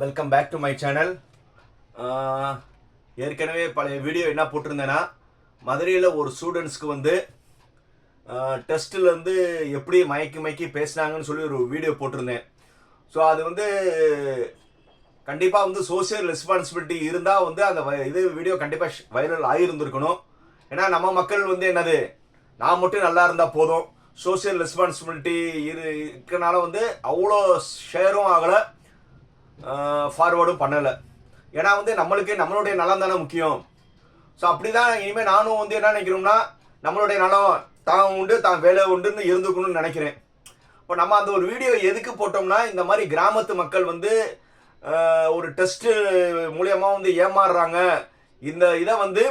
Welcome back to my channel ஏற்கனவே பழைய video என்ன போட்டிருந்தேன்னா மதுரையில் ஒரு ஸ்டூடெண்ட்ஸ்க்கு வந்து டெஸ்ட்டில் எப்படி மயக்கி மயக்கி பேசுனாங்கன்னு சொல்லி ஒரு வீடியோ போட்டிருந்தேன். ஸோ அது வந்து கண்டிப்பாக வந்து சோஷியல் ரெஸ்பான்சிபிலிட்டி இருந்தால் வந்து அந்த வ- இது வீடியோ கண்டிப்பாக வைரல் ஆகியிருந்திருக்கணும் ஏன்னா நம்ம மக்கள் வந்து என்னது நான் மட்டும் நல்லா இருந்தால் போதும். சோஷியல் ரெஸ்பான்சிபிலிட்டி இரு இருக்கனால வந்து அவ்வளோ ஷேரும் ஆகலை. ஃபார்வர்டும் பண்ணலை. ஏன்னா வந்து நம்மளுக்கு நம்மளுடைய நலம் தானே முக்கியம். ஸோ அப்படி தான் இனிமேல் நானும் வந்து என்ன நினைக்கிறோம்னா நம்மளுடைய நலம் தான் உண்டு தான் வேலை உண்டுன்னு இருந்துக்கணும்னு நினைக்கிறேன். இப்போ நம்ம அந்த ஒரு வீடியோ எதுக்கு போட்டோம்னா இந்த மாதிரி கிராமத்து மக்கள் வந்து ஒரு டெஸ்ட்டு மூலியமாக வந்து ஏமாறுறாங்க. இந்த இதை வந்து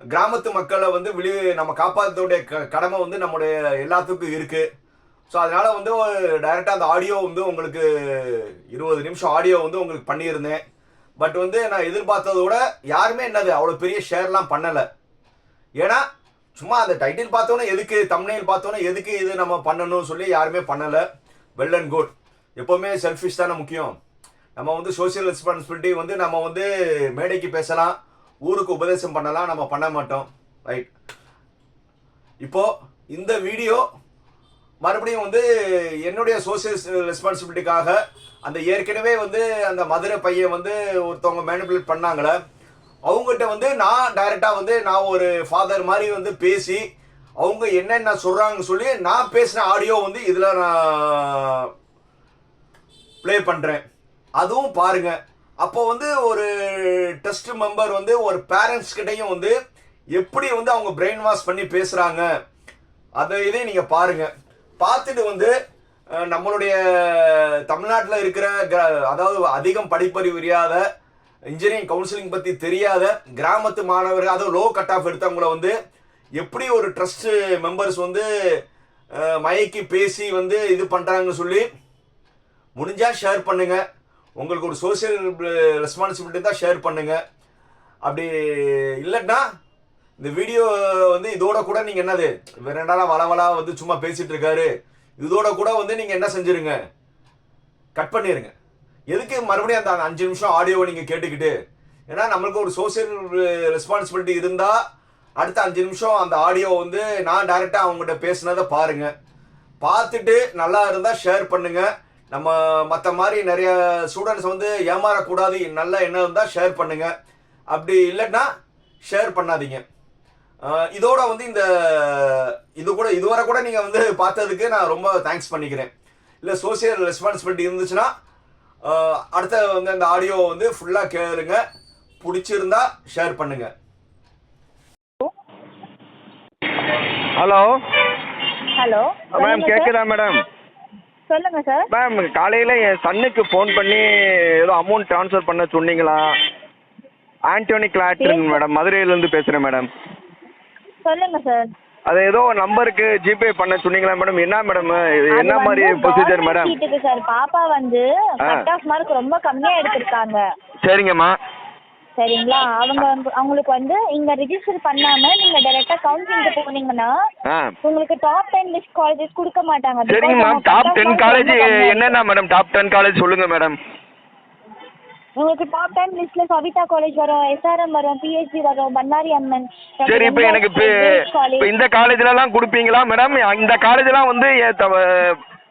கிராமத்து மக்களை வந்து விழி நம்ம காப்பாற்றக்கூடிய க கடமை வந்து நம்முடைய எல்லாத்துக்கும் இருக்குது ஸோ அதனால் வந்து டைரெக்டாக அந்த ஆடியோ வந்து உங்களுக்கு இருபது நிமிஷம் ஆடியோ வந்து உங்களுக்கு பண்ணியிருந்தேன். பட் வந்து நான் எதிர்பார்த்ததை விட யாருமே என்னது அவ்வளோ பெரிய ஷேர்லாம் பண்ணலை. ஏன்னா சும்மா அந்த டைட்டில் பார்த்தோன்னே எதுக்கு தமிழில் பார்த்தோன்னே எதுக்கு இது நம்ம பண்ணணும்னு சொல்லி யாருமே பண்ணலை. வெல் அண்ட் குட் எப்போவுமே செல்ஃபிஷ் தானே முக்கியம். நம்ம வந்து சோஷியல் ரெஸ்பான்சிபிலிட்டி வந்து நம்ம வந்து மேடைக்கு பேசலாம் ஊருக்கு உபதேசம் பண்ணலாம் நம்ம பண்ண மாட்டோம். ரைட் இப்போது இந்த வீடியோ மறுபடியும் வந்து என்னுடைய சோசியல் ரெஸ்பான்சிபிலிட்டிக்காக அந்த ஏற்கனவே வந்து அந்த மதுரை பையன் வந்து ஒருத்தவங்க மேனிபுலேட் பண்ணாங்களே அவங்ககிட்ட வந்து நான் டைரெக்டாக வந்து நான் ஒரு ஃபாதர் மாதிரி வந்து பேசி அவங்க என்னென்ன சொல்கிறாங்கன்னு சொல்லி நான் பேசின ஆடியோ வந்து இதில் நான் ப்ளே பண்ணுறேன் அதுவும் பாருங்க. அப்போ வந்து ஒரு டெஸ்ட் மெம்பர் வந்து ஒரு பேரண்ட்ஸ் கிட்டையும் வந்து எப்படி வந்து அவங்க பிரெயின் வாஷ் பண்ணி பேசுகிறாங்க அதை இதே நீங்கள் பாருங்கள் பார்த்துட்டு வந்து நம்மளுடைய தமிழ்நாட்டில் இருக்கிற அதாவது அதிகம் படிப்பறிவு தெரியாத இன்ஜினியரிங் கவுன்சிலிங் பற்றி தெரியாத கிராமத்து மாணவர்கள் அதுவும் லோ கட் ஆஃப் எடுத்தவங்கள வந்து எப்படி ஒரு ட்ரஸ்ட் மெம்பர்ஸ் வந்து மயக்கி பேசி வந்து இது பண்ணுறாங்கன்னு சொல்லி முடிஞ்சால் ஷேர் பண்ணுங்கள் உங்களுக்கு ஒரு சோசியல் ரெஸ்பான்சிபிலிட்டி தான் ஷேர் பண்ணுங்கள் அப்படி இல்லைன்னா இந்த வீடியோ வந்து இதோட கூட நீங்க என்னது? வேற வளவலா வந்து சும்மா பேசிட்டு இருக்காரு. இதோட கூட வந்து நீங்க என்ன செஞ்சிருங்க? கட் பண்ணிருங்க. எதுக்கு மறுபடியும் அந்த அஞ்சு நிமிஷம் ஆடியோவை நீங்க கேட்டுக்கிட்டு? ஏன்னா நம்மளுக்கு ஒரு சோசியல் ரெஸ்பான்சிபிலிட்டி இருந்தா அடுத்த அஞ்சு நிமிஷம் அந்த ஆடியோ வந்து நான் டைரக்டா அவங்ககிட்ட பேசுனதை பாருங்க. பார்த்துட்டு நல்லா இருந்தா ஷேர் பண்ணுங்க. நம்ம மற்ற மாதிரி நிறைய ஸ்டூடெண்ட்ஸ் வந்து ஏமாறக்கூடாது. நல்லா என்ன இருந்தால் ஷேர் பண்ணுங்க. அப்படி இல்லைன்னா ஷேர் பண்ணாதீங்க. இதோட வந்து இந்த இது கூட இதுவரை கூட நீங்கள் வந்து பார்த்ததுக்கு நான் ரொம்ப தேங்க்ஸ் பண்ணிக்கிறேன். இல்லை சோஷியல் ரெஸ்பான்சிபிலிட்டி இருந்துச்சுன்னா அடுத்த வந்து அந்த ஆடியோ வந்து ஃபுல்லாக கேளுங்க. பிடிச்சிருந்தா ஷேர் பண்ணுங்க. ஹலோ ஹலோ மேம் கேட்குதா மேடம் சொல்லுங்க சார் மேம் காலையில் என் சன்னுக்கு ஃபோன் பண்ணி ஏதோ அமௌண்ட் ட்ரான்ஸ்ஃபர் பண்ண சொன்னீங்களா? ஆண்டோனி கிளாட்டன் மேடம் மதுரையிலேருந்து பேசுகிறேன் மேடம் சொல்லுங்க சார் அது ஏதோ நம்பருக்கு ஜிபே பண்ண சொன்னீங்களா மேடம் என்ன மேடம் இது என்ன மாதிரி ப்ரொசீஜர் மேடம் சீட்டுக்கு சார் பாப்பா வந்து. கட் ஆஃப் மார்க் ரொம்ப கம்மியா எடுத்திருக்காங்க. சரிங்கம்மா. சரிங்களா? அவங்க வந்து அவங்களுக்கு வந்து இங்க ரிஜிஸ்டர் பண்ணாம நீங்க டைரக்டா கவுன்சிலிங்க்கு போனீங்கன்னா உங்களுக்கு டாப் டென் லிஸ்ட் காலேஜஸ் கொடுக்க மாட்டாங்க. சரிங்க மேம் டாப் டென் காலேஜ். என்னென்ன மேடம் டாப் டென் காலேஜ் சொல்லுங்கள் மேடம் உங்களுக்கு டாப் டென் லிஸ்ட்ல சவிதா காலேஜ் வரும் எஸ்ஆர்எம் வரும் பிஹெச்டி வரும் பன்னாரி அம்மன் சரி இப்போ எனக்கு இப்போ இந்த காலேஜ்லலாம் கொடுப்பீங்களா மேடம் இந்த காலேஜ்லாம் வந்து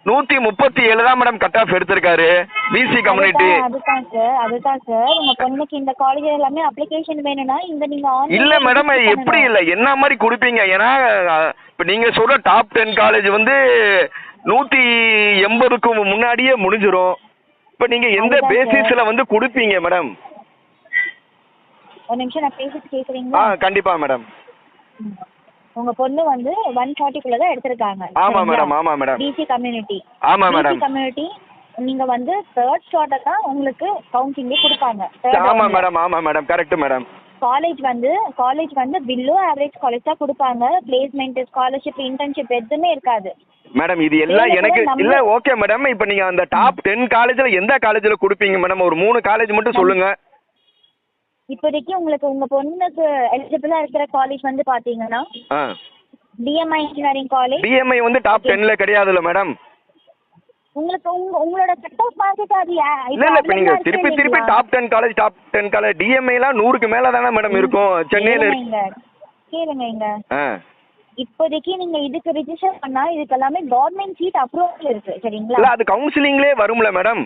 நூற்றி முப்பத்தி ஏழு தான் மேடம் கட் ஆஃப் எடுத்திருக்காரு பிசி கம்யூனிட்டி அதுதான் சார் அதுதான் சார் உங்க பொண்ணுக்கு இந்த காலேஜ் எல்லாமே அப்ளிகேஷன் வேணும்னா இந்த நீங்க இல்ல மேடம் எப்படி. இல்ல? என்ன மாதிரி கொடுப்பீங்க? ஏன்னா இப்போ நீங்க சொல்ற டாப் டென் காலேஜ் வந்து நூத்தி எண்பதுக்கு முன்னாடியே முடிஞ்சிரும். இப்போ நீங்க எந்த. பேசிஸ்ல வந்து கொடுப்பீங்க மேடம் ஒரு நிமிஷம் நான் பேசிட்டு ஆ கேக்குறீங்களா கண்டிப்பா மேடம். உங்க பொண்ணு வந்து ஒன் ஃபார்ட்டிக்குள்ள தான் எடுத்திருக்காங்க. ஆமா மேடம் ஆமா மேடம் பிசி கம்யூனிட்டி ஆமா பிசி மேடம் கம்யூனிட்டி நீங்க வந்து தேர்ட் ஷார்ட்டை தான் உங்களுக்கு கவுன்சிலிங்கே கொடுப்பாங்க. ஆமா மேடம் ஆமா மேடம் கரெக்ட் மேடம் காலேஜ் வந்து காலேஜ் வந்து பிலோ ஆவரேஜ் காலேஜ் தான் கொடுப்பாங்க. பிளேஸ்மெண்ட் ஸ்காலர்ஷிப் இன்டர்ன்ஷிப் எதுவுமே இருக்காது. மேடம் இது எல்லாம் எனக்கு இல்ல ஓகே மேடம் இப்போ நீங்க அந்த டாப் டென் காலேஜ்ல எந்த காலேஜ்ல கொடுப்பீங்க மேடம் ஒரு மூணு காலேஜ் மட்டும் சொல்லுங்க. இப்போதைக்கு உங்களுக்கு உங்க பொண்ணுக்கு எலிஜிபிளா இருக்கிற காலேஜ் வந்து பாத்தீங்கன்னா டிஎம்ஐ இன்ஜினியரிங் காலேஜ் டிஎம்ஐ வந்து டாப் டென்ல கிடையாதுல்ல மேடம் உங்களுக்கு உங்க உங்களோட கட் ஆஃப் மார்க்குக்கு அது இல்ல இல்ல இப்ப நீங்க திருப்பி திருப்பி? Top ten college top ten college TMI எல்லாம் நூறுக்கு மேல தானே மேடம் இருக்கும்? சென்னையில கேளுங்க இங்க. கேளுங்க இங்க. இப்போதைக்கு நீங்க இதுக்கு ரிஜிஸ்டர் பண்ணா இதுக்கு எல்லாமே கவர்மெண்ட் சீட் அப்ரூவல் இருக்கு இல்ல சரிங்களா அது கவுன்சிலிங்லேயே வரும்ல மேடம்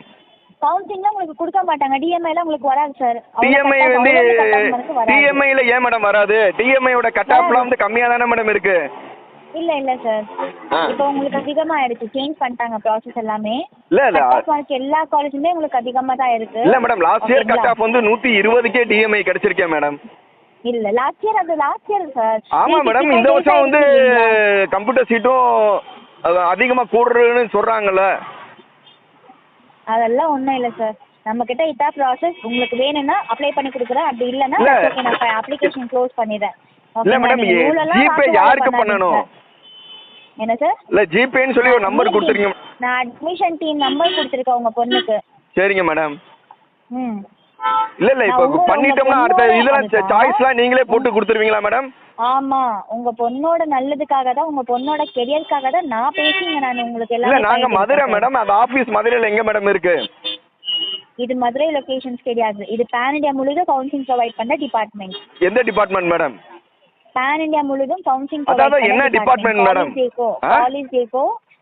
கவுன்சிலிங்லாம் உங்களுக்கு கொடுக்க மாட்டாங்க. டிஎம்ஐ எல்லாம் உங்களுக்கு வராது சார் டிஎம்ஐ வந்து டிஎம்ஐல ஏன் மேடம் வராது? டிஎம்ஐயோட கட் ஆஃப்லாம் வந்து கம்மியா தானே மேடம் இருக்கு? இல்ல இல்ல சார். இப்போ உங்களுக்கு அதிகமா ஆயிடுச்சு சேஞ்ச் பண்ணிட்டாங்க ப்ராசஸ் எல்லாமே. இல்ல இல்ல. எல்லா காலேஜுமே உங்களுக்கு அதிகமா தான் இருக்கு. இல்ல madam last year cut? Off வந்து நூத்தி இருபதுக்கே டிஎம்ஐ கிடைச்சிருக்கேன் மேடம் இல்ல லாஸ்ட் இயர் அது லாஸ்ட் இயர் சார் ஆமா மேடம் இந்த வருஷம் வந்து கம்ப்யூட்டர் சீட்டும் அது அதிகமா கூடுறதுன்னு சொல்றாங்கல்ல. அதெல்லாம் ஒண்ணும் இல்ல சார் நம்ம கிட்ட இதான் ப்ராசஸ் உங்களுக்கு வேணும்னா அப்ளை பண்ணி கொடுக்குறேன். அப்படி இல்லைன்னா இல்ல. okay, நான் அப்ளிகேஷன் க்ளோஸ் பண்ணிடுறேன். இல்ல? மேடம் ஜிபே யாருக்கு சார். என்ன சார் இல்ல ஜிபேன்னு சொல்லி ஒரு நம்பர் கொடுத்துருங்க. நான் அட்மிஷன் டீம் நம்பர் கொடுத்துருக்கேன் உங்க பொண்ணுக்கு. சரிங்க மேடம் ம். இல்ல இல்ல இப்போ பண்ணிட்டோம்னா அடுத்த இதெல்லாம். சாய்ஸ்லாம் நீங்களே போட்டு கொடுத்துருவீங்களா மேடம் ஆமா உங்க பொண்ணோட நல்லதுக்காக தான் உங்க பொண்ணோட கெரியருக்காக தான் நான் பேசிங்க நான் உங்களுக்கு இல்ல எல்லாம் நாங்க மதுரை மேடம் அந்த ஆபீஸ் மதுரையில எங்க மேடம் இருக்கு? இது மதுரை லொகேஷன்ஸ் கிடையாது. இது பேன் இந்தியா முழுதும் கவுன்சிலிங் ப்ரொவைட் பண்ண டிபார்ட்மெண்ட் எந்த டிபார்ட்மெண்ட் மேடம் பேன் இந்தியா முழுதும் கவுன்சிலிங் அதாவது என்ன? டேக்கோ ஆ? காலேஜ்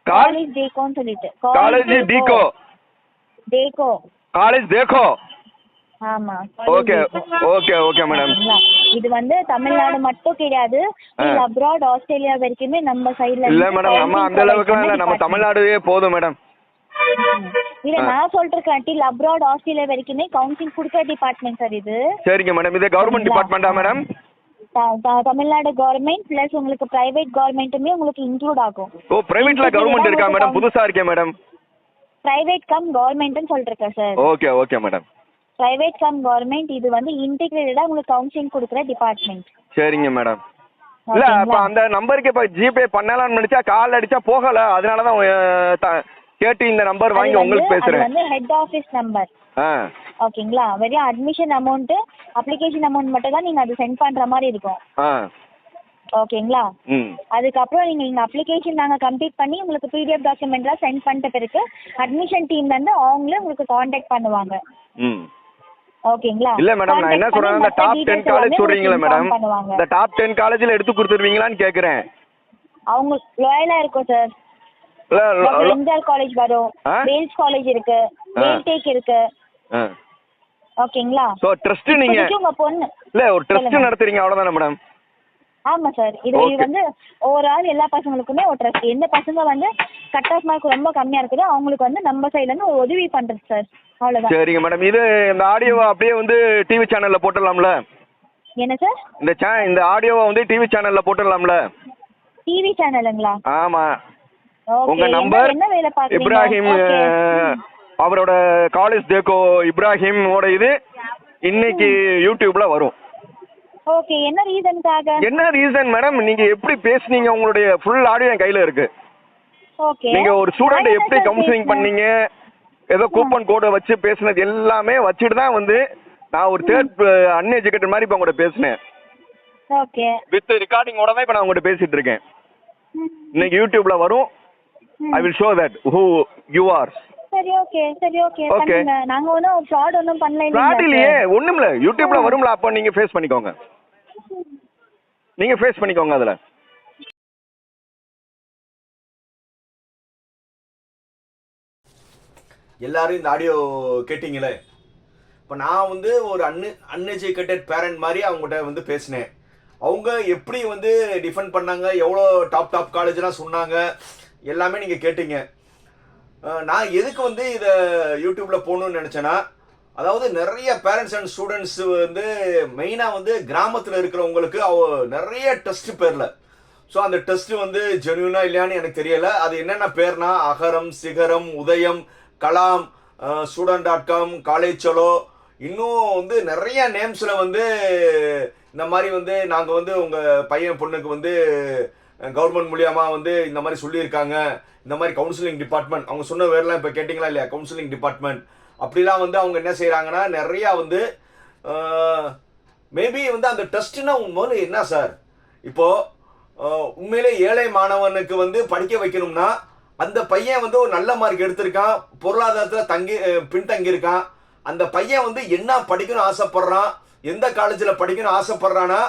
கால்- காலேஜ் டேக்கோன்னு சொல்லிட்டு. காலேஜ் டிகோ டேக்கோ காலேஜ் தேக்கோ ஆமா. Okay okay okay madam? இது வந்து தமிழ்நாடு மட்டும் கிடையாது. நீங்க அப்ராட் ஆஸ்திரேலியா வரைக்குமே நம்ம சைடுல இல்ல மேடம் நம்ம அந்த அளவுக்குலாம் இல்ல. நம்ம தமிழ்நாடுவே போதும் மேடம் இல்ல நான் சொல்றேன் டில் அப்ராட் ஆஸ்திரேலியா வரைக்குமே கவுன்சிலிங் கொடுக்குற டிபார்ட்மெண்ட் சார் இது. சரிங்க மேடம் இது கவர்மெண்ட் டிபார்ட்மெண்ட்டா மேடம் தமிழ்நாடு கவர்மெண்ட் பிளஸ் உங்களுக்கு பிரைவேட் கவர்மெண்ட்டுமே உங்களுக்கு இன்க்ளூட் ஆகும். ஓ பிரைவேட்ல கவர்மெண்ட் இருக்கா மேடம் புதுசா இருக்கே மேடம் பிரைவேட் கம் கவர்மெண்ட்னு சொல்றேன் sir okay okay madam private cum government இது வந்து இன்டிகிரேட்டடா உங்களுக்கு கவுன்சிலிங் கொடுக்குற டிபார்ட்மெண்ட் சரிங்க மேடம் இல்ல அப்ப அந்த நம்பருக்கு இப்ப ஜிபே பண்ணலாம்னு நினைச்சா கால் அடிச்சா போகல. அதனால தான் அஹ், த- கேட்டு இந்த நம்பர் வாங்கி உங்களுக்கு அது பேசுறேன். வந்து ஹெட் ஆஃபீஸ் நம்பர் ஓகேங்களா? வெறும் அட்மிஷன் அமௌண்ட் அப்ளிகேஷன் அமௌண்ட் மட்டும் தான் நீங்க அது சென்ட் பண்ற மாதிரி இருக்கும். ஓகேங்களா? அதுக்கப்புறம் நீங்க எங்க அப்ளிகேஷன் நாங்க கம்ப்ளீட் பண்ணி உங்களுக்கு பிடிஎஃப் டாக்குமெண்ட்லாம் சென்ட் பண்ணிட்ட பிறகு அட்மிஷன் டீம்ல இருந்து அவங்களே உங்களுக்கு காண்டாக்ட் பண்ணுவாங்க. ஓகேங்களா? இல்ல மேடம் நான் என்ன சொல்றேன் இந்த டாப் details டென் காலேஜ் எல்லாமே சொல்றீங்களா மேடம். இந்த டாப் டென் காலேஜ்ல எடுத்து கொடுத்துருவீங்களான்னு கேக்குறேன். அவங்க லாயலா இருக்கும் சார் எம்ஜிஆர் காலேஜ் வரும்? வேல்ஸ் காலேஜ் இருக்கு. வேல்டேக் ஓகேங்களா? ட்ரஸ்ட் நீங்க உங்க பொண்ணு இல்ல ஒரு ட்ரஸ்ட். நடத்துறீங்க அவ்வளவுதானே மேடம் ஆமா சார் இது. வந்து ஓவரால் எல்லா பசங்களுக்குமே ஒரு ட்ரஸ்ட் எந்த பசங்க வந்து கட் ஆஃப் மார்க் ரொம்ப கம்மியா இருக்குதோ. அவங்களுக்கு வந்து நம்ம சைடுல இருந்து ஒரு உதவி பண்றது சார் அவ்வளவுதான். சரிங்க மேடம் இது இந்த ஆடியோவை அப்படியே வந்து டிவி சேனல்ல போட்டுடலாம்ல? என்ன சார் இந்த சே இந்த ஆடியோவை வந்து டிவி சேனல்ல போட்டுடலாம்ல? டிவி சேனலுங்களா ஆமா. உங்க என்ன- நம்பர் என்ன வேலை பாக்குறீங்க இப்ராஹிம் Okay. அவரோட காலேஜ் தேக்கோ இப்ராஹிமோட இது இன்னைக்கு யூடியூப்ல வரும். ஓகே என்ன ரீசனுக்காக என்ன ரீசன் மேடம் நீங்க எப்படி பேசுனீங்க? உங்களுடைய ஃபுல் ஆடியோ என் கையில இருக்கு. நீங்க ஒரு ஸ்டூடெண்ட் எப்படி கவுன்சிலிங்? பண்ணீங்க? ஏதோ கூப்பன் கோடை வச்சு பேசுனது எல்லாமே வச்சுட்டு தான் வந்து நான் ஒரு தேர்ட் அன்எஜுகேட்டட் மாதிரி இப்போ உங்கள்கிட்ட பேசினேன். ஓகே வித் ரெக்கார்டிங்கோட தான் இப்போ நான் உங்கள்கிட்ட பேசிட்டு இருக்கேன். இன்னைக்கு யூடியூப்ல வரும். I will show that who you are சரி ஓகே சரி ஓகே. பண்ணுங்க. நாங்க ஒன்றும் ஃப்ராட் ஒன்றும் பண்ணல இல்லைங்களா இல்லையே ஒண்ணும் இல்ல யூடியூப்ல வரும்ல அப்போ நீங்க ஃபேஸ் பண்ணிக்கோங்க. நீங்க ஃபேஸ் பண்ணிக்கோங்க அதுல. எல்லாரும் இந்த ஆடியோ கேட்டிங்களே. இப்போ நான் வந்து ஒரு அன்னு அன்எஜுகேட்டட் பேரண்ட் மாதிரி அவங்ககிட்ட வந்து பேசினேன். அவங்க எப்படி வந்து டிஃபெண்ட் பண்ணாங்க எவ்வளோ டாப் டாப் காலேஜ்லாம் சொன்னாங்க எல்லாமே நீங்கள் கேட்டிங்க. நான் எதுக்கு வந்து இதை யூடியூப்பில் போகணுன்னு நினச்சேன்னா அதாவது நிறைய பேரண்ட்ஸ் அண்ட் ஸ்டூடெண்ட்ஸ் வந்து மெயினாக வந்து கிராமத்தில் இருக்கிறவங்களுக்கு அவ நிறைய டெஸ்ட் பேரில். ஸோ அந்த டெஸ்ட் வந்து ஜென்யூனா இல்லையான்னு எனக்கு தெரியலை. அது என்னென்ன பேர்னா Agaram Sigaram Udhayam Kalam student dot com college Chalo இன்னும் வந்து நிறைய நேம்ஸில் வந்து இந்த மாதிரி வந்து நாங்கள் வந்து உங்கள் பையன் பொண்ணுக்கு வந்து கவர்மெண்ட் மூலியமாக வந்து இந்த மாதிரி சொல்லியிருக்காங்க. இந்த மாதிரி கவுன்சிலிங் டிபார்ட்மெண்ட் அவங்க சொன்ன வேர்லாம் இப்போ கேட்டிங்களா இல்லையா? கவுன்சிலிங் டிபார்ட்மெண்ட் அப்படிலாம் வந்து அவங்க என்ன செய்கிறாங்கன்னா நிறையா வந்து மேபி வந்து அந்த டெஸ்ட்னா உண்மை என்ன சார் இப்போது உண்மையிலே ஏழை மாணவனுக்கு வந்து படிக்க வைக்கணும்னா அந்த பையன் வந்து ஒரு நல்ல மார்க் எடுத்திருக்கான். பொருளாதாரத்தில் தங்கி பின்தங்கியிருக்கான். அந்த பையன் வந்து என்ன படிக்கணும்னு ஆசைப்படுறான்? எந்த காலேஜில் படிக்கணும்னு ஆசைப்படுறான்னா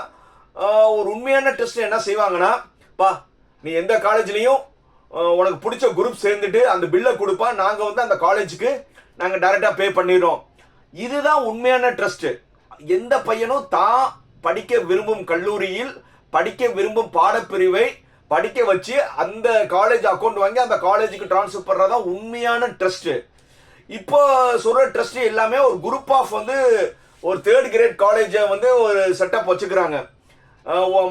ஒரு உண்மையான டெஸ்ட் என்ன செய்வாங்கன்னா பா நீ எந்த காலேஜ்லேயும் உனக்கு பிடிச்ச குரூப் சேர்ந்துட்டு அந்த பில்லை கொடுப்பா. நாங்கள் வந்து அந்த காலேஜுக்கு நாங்கள் டைரெக்டாக பே பண்ணிடுறோம். இதுதான் உண்மையான ட்ரஸ்ட்டு எந்த பையனும் தான் படிக்க விரும்பும் கல்லூரியில் படிக்க விரும்பும் பாடப்பிரிவை படிக்க வச்சு அந்த காலேஜ் அக்கௌண்ட் வாங்கி அந்த காலேஜுக்கு ட்ரான்ஸ்ஃபர் பண்ணுறதான் உண்மையான ட்ரஸ்ட்டு இப்போ சொல்ற ட்ரஸ்ட் எல்லாமே ஒரு குரூப் ஆஃப் வந்து ஒரு தேர்ட் கிரேட் காலேஜை வந்து ஒரு செட்டப் வச்சுக்கிறாங்க.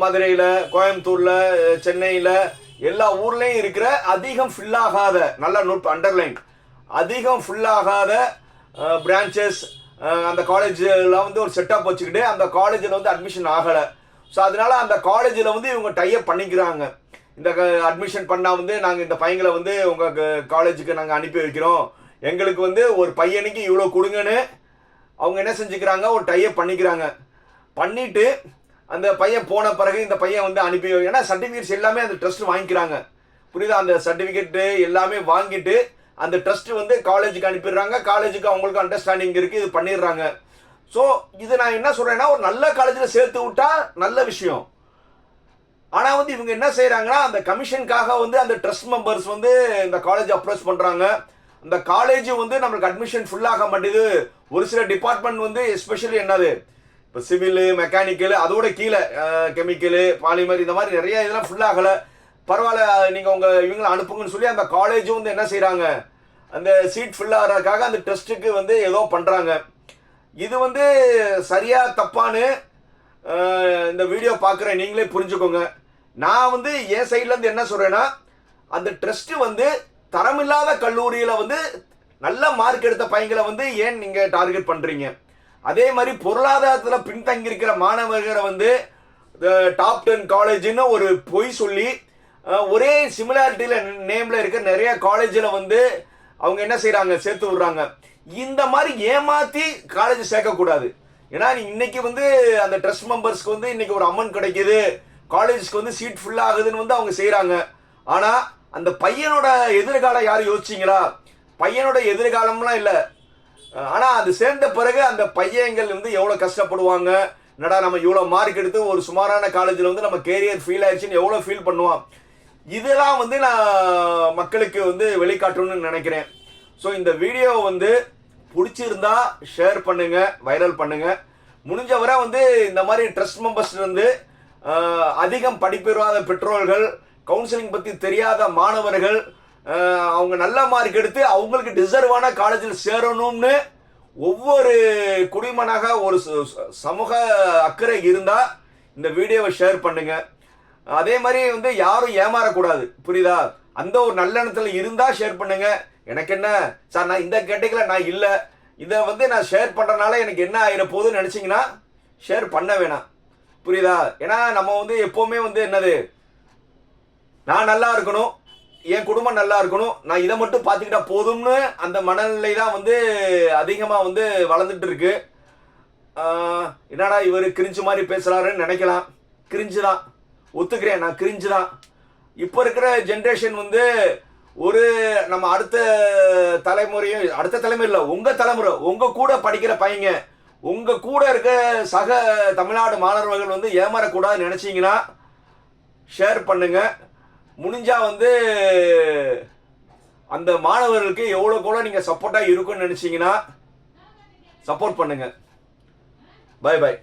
மதுரையில் கோயம்புத்தூரில் சென்னையில் எல்லா ஊர்லேயும் இருக்கிற அதிகம் ஃபில்லாகாத நல்ல நோட் அண்டர்லைன் அதிகம் ஃபில்லாகாத பிரான்ச்சஸ் அந்த காலேஜில் வந்து ஒரு செட்டப் வச்சுக்கிட்டு அந்த காலேஜில் வந்து அட்மிஷன் ஆகலை. ஸோ அதனால அந்த காலேஜில் வந்து இவங்க டைப் பண்ணிக்கிறாங்க. இந்த அட்மிஷன் பண்ணால் வந்து நாங்கள் இந்த பையங்களை வந்து உங்கள் காலேஜுக்கு நாங்கள் அனுப்பி வைக்கிறோம். எங்களுக்கு வந்து ஒரு பையனுக்கு இவ்வளோ கொடுங்கன்னு அவங்க என்ன செஞ்சுக்கிறாங்க? ஒரு டைப் பண்ணிக்கிறாங்க. பண்ணிவிட்டு அந்த பையன் போன பிறகு இந்த பையன் வந்து அனுப்பி ஏன்னா சர்டிஃபிகேட்ஸ் எல்லாமே அந்த ட்ரஸ்ட் வாங்கிக்கிறாங்க. புரியுதா? அந்த சர்டிஃபிகேட்டு எல்லாமே வாங்கிட்டு அந்த ட்ரஸ்ட் வந்து காலேஜுக்கு அனுப்பிடுறாங்க. காலேஜுக்கு அவங்களுக்கு அண்டர்ஸ்டாண்டிங் இருக்குது இது பண்ணிடுறாங்க. ஸோ இது நான் என்ன சொல்கிறேன்னா ஒரு நல்ல காலேஜில் சேர்த்து விட்டா நல்ல விஷயம். ஆனால் வந்து இவங்க என்ன செய்கிறாங்கன்னா அந்த கமிஷனுக்காக வந்து அந்த ட்ரஸ்ட் மெம்பர்ஸ் வந்து இந்த காலேஜ் அப்ரோச் பண்ணுறாங்க அந்த காலேஜ் வந்து நம்மளுக்கு அட்மிஷன் ஃபுல்லாக மாட்டேது ஒரு சில டிபார்ட்மெண்ட் வந்து எஸ்பெஷலி என்னது? இப்போ சிவிலு மெக்கானிக்கல் அதோட கீழே கெமிக்கலு பாலிமர் இந்த மாதிரி நிறைய இதெல்லாம் ஃபுல்லாகலை பரவாயில்ல நீங்கள் உங்கள் இவங்களை அனுப்புங்கன்னு சொல்லி அந்த காலேஜும் வந்து என்ன செய்கிறாங்க அந்த சீட் ஃபில்லாகிறதுக்காக அந்த டெஸ்ட்டுக்கு வந்து ஏதோ பண்ணுறாங்க இது வந்து சரியாக தப்பான்னு இந்த வீடியோ பார்க்குற நீங்களே புரிஞ்சுக்கோங்க. நான் வந்து என் சைட்லேருந்து என்ன சொல்கிறேன்னா அந்த ட்ரஸ்ட்டு வந்து தரமில்லாத கல்லூரியில் வந்து நல்ல மார்க் எடுத்த பையங்களை வந்து ஏன் நீங்கள் டார்கெட் பண்ணுறீங்க அதே மாதிரி பொருளாதாரத்தில் பின்தங்கியிருக்கிற மாணவர்களை வந்து டாப் டென் காலேஜ்னு ஒரு பொய் சொல்லி ஒரே சிமிலாரிட்டியில் நேமில் இருக்க நிறைய காலேஜில் வந்து அவங்க என்ன செய்கிறாங்க சேர்த்து விடுறாங்க. இந்த மாதிரி ஏமாற்றி காலேஜ் சேர்க்கக்கூடாது. ஏன்னா நீ இன்னைக்கு வந்து அந்த ட்ரஸ்ட் மெம்பர்ஸ்க்கு வந்து இன்னைக்கு ஒரு அமௌண்ட் கிடைக்குது. காலேஜ்க்கு வந்து சீட் ஃபுல் ஆகுதுன்னு வந்து அவங்க செய்கிறாங்க ஆனால் அந்த பையனோட எதிர்காலம் யாரும் யோசிச்சிங்களா? பையனோட எதிர்காலம்லாம் இல்லை. ஆனால் அது சேர்ந்த பிறகு அந்த பையங்கள் வந்து எவ்வளோ கஷ்டப்படுவாங்க? என்னடா நம்ம இவ்வளோ மார்க் எடுத்து ஒரு சுமாரான காலேஜில் வந்து நம்ம கேரியர் ஃபீல் ஆயிடுச்சுன்னு எவ்வளோ ஃபீல் பண்ணுவான்? இதெல்லாம் வந்து நான் மக்களுக்கு வந்து வெளிக்காட்டணும்னு நினைக்கிறேன். ஸோ இந்த வீடியோ வந்து பிடிச்சிருந்தா ஷேர் பண்ணுங்க வைரல் பண்ணுங்க. முடிஞ்சவரை வந்து இந்த மாதிரி ட்ரஸ்ட் மெம்பர்ஸ் இருந்து அதிகம் படிப்பெறாத பெற்றோர்கள் கவுன்சிலிங் பற்றி தெரியாத மாணவர்கள் அவங்க நல்ல மார்க் எடுத்து அவங்களுக்கு டிசர்வான காலேஜில் சேரணும்னு ஒவ்வொரு குடிமனாக ஒரு சமூக அக்கறை இருந்தால் இந்த வீடியோவை ஷேர் பண்ணுங்க. அதே மாதிரி வந்து யாரும் ஏமாறக்கூடாது. புரியுதா? அந்த ஒரு நல்லெண்ணத்தில் இருந்தா ஷேர் பண்ணுங்க. எனக்கு என்ன சார் நான் இந்த கேட்டகரியில் நான் இல்லை. இதை வந்து நான் ஷேர் பண்ணுறனால எனக்கு என்ன ஆகிட போகுதுன்னு நினச்சிங்கன்னா ஷேர் பண்ண வேணாம். புரியுதா? ஏன்னா நம்ம வந்து எப்போவுமே வந்து என்னது? நான் நல்லா இருக்கணும் என் குடும்பம் நல்லா இருக்கணும் நான் இதை மட்டும் பார்த்துக்கிட்டா போதும்னு அந்த மனநிலை தான் வந்து அதிகமாக வந்து வளர்ந்துட்டு இருக்கு. என்னடா இவர் கிரிஞ்சு மாதிரி பேசுகிறாருன்னு நினைக்கலாம். கிரிஞ்சு தான் ஒத்துக்கிறேன் நான் கிரிஞ்சு தான் இப்போ இருக்கிற ஜென்ரேஷன் வந்து ஒரு நம்ம அடுத்த தலைமுறையும் அடுத்த தலைமுறை இல்லை உங்கள் தலைமுறை உங்கள் கூட படிக்கிற பையங்க உங்கள் கூட இருக்க சக தமிழ்நாடு மாணவர்கள் வந்து ஏமாறக்கூடாதுன்னு நினச்சிங்கன்னா ஷேர் பண்ணுங்க. முடிஞ்சால் வந்து அந்த மாணவர்களுக்கு எவ்வளோ கூட நீங்கள் சப்போர்ட்டாக இருக்கும்னு நினச்சிங்கன்னா சப்போர்ட் பண்ணுங்க. By by